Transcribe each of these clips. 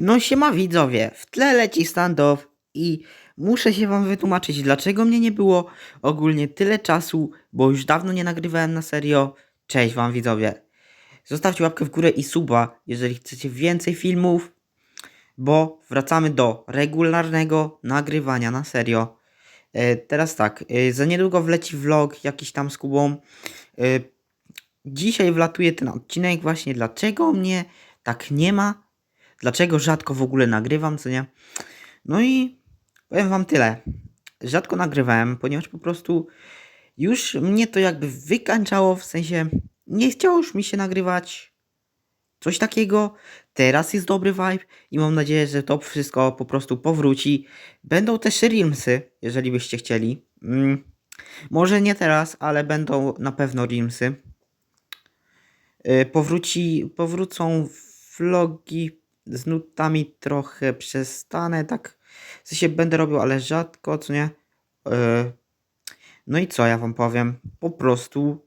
No siema widzowie, w tle leci standoff i muszę się wam wytłumaczyć, dlaczego mnie nie było ogólnie tyle czasu, bo już dawno nie nagrywałem na serio. Cześć wam widzowie. Zostawcie łapkę w górę i suba, jeżeli chcecie więcej filmów, bo wracamy do regularnego nagrywania na serio. E, teraz tak, e, za niedługo wleci vlog jakiś tam z Kubą. E, dzisiaj wlatuje ten odcinek właśnie, dlaczego mnie tak nie ma dlaczego rzadko w ogóle nagrywam, co nie? No i powiem wam tyle. Rzadko nagrywałem, ponieważ po prostu już mnie to jakby wykańczało, w sensie nie chciało już mi się nagrywać coś takiego. Teraz jest dobry vibe i mam nadzieję, że to wszystko po prostu powróci. Będą też reelsy, jeżeli byście chcieli. Mm, może nie teraz, ale będą na pewno reelsy. Y, Powróci, powrócą vlogi z nutami trochę przestanę, tak w sensie będę robił, ale rzadko, co nie? Yy, no i co ja wam powiem? Po prostu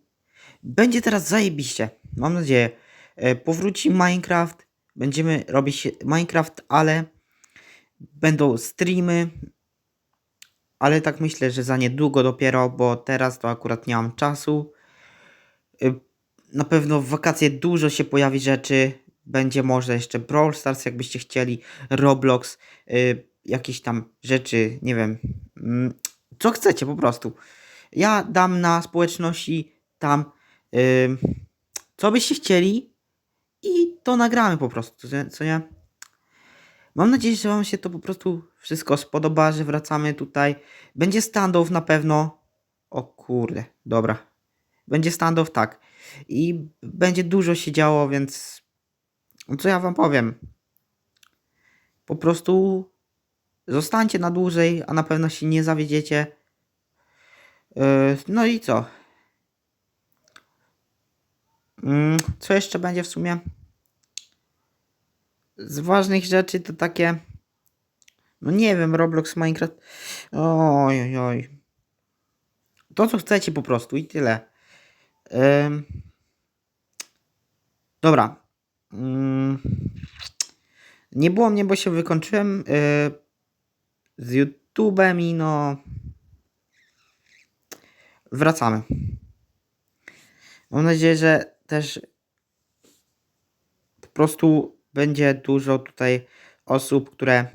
będzie teraz zajebiście. Mam nadzieję. Yy, powróci Minecraft. Będziemy robić Minecraft, ale będą streamy. Ale tak myślę, że za niedługo dopiero, bo teraz to akurat nie mam czasu. Yy, na pewno w wakacje dużo się pojawi rzeczy. Będzie może jeszcze Brawl Stars, jakbyście chcieli, Roblox, y, jakieś tam rzeczy, nie wiem, mm, co chcecie po prostu. Ja dam na społeczności tam, y, co byście chcieli i to nagramy po prostu, co nie-? Mam nadzieję, że Wam się to po prostu wszystko spodoba, że wracamy tutaj. Będzie standoff na pewno. O kurde, dobra. Będzie standoff, tak. I będzie dużo się działo, więc co ja wam powiem? Po prostu zostańcie na dłużej, a na pewno się nie zawiedziecie. Yy, no i co? Mm, Co jeszcze będzie w sumie? Z ważnych rzeczy to takie. No nie wiem, Roblox, Minecraft. Oj, oj, oj. To co chcecie po prostu i tyle. Ym. Dobra. Mm. Nie było mnie, bo się wykończyłem yy, z YouTube'em i no. Wracamy. Mam nadzieję, że też po prostu będzie dużo tutaj osób, które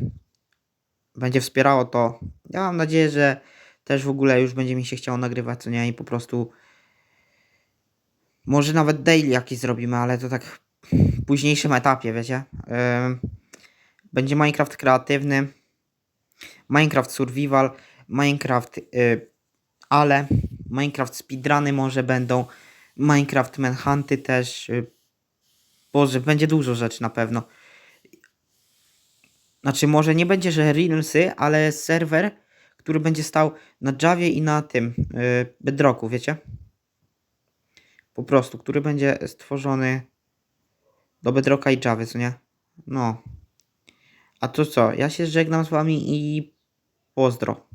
będzie wspierało to. Ja mam nadzieję, że też w ogóle już będzie mi się chciało nagrywać, co nie, i po prostu może nawet daily jakiś zrobimy, ale to tak późniejszym etapie, wiecie. Będzie Minecraft kreatywny, Minecraft survival, Minecraft y, ale, Minecraft speedruny może będą, Minecraft manhunty też. Y, Boże, będzie dużo rzeczy na pewno. Znaczy, może nie będzie, że Reelsy, ale serwer, który będzie stał na Javie i na tym yy, Bedrocku, wiecie? Po prostu, który będzie stworzony do Bedrocka i Javy, co nie? No. A to co? Ja się żegnam z wami i pozdro.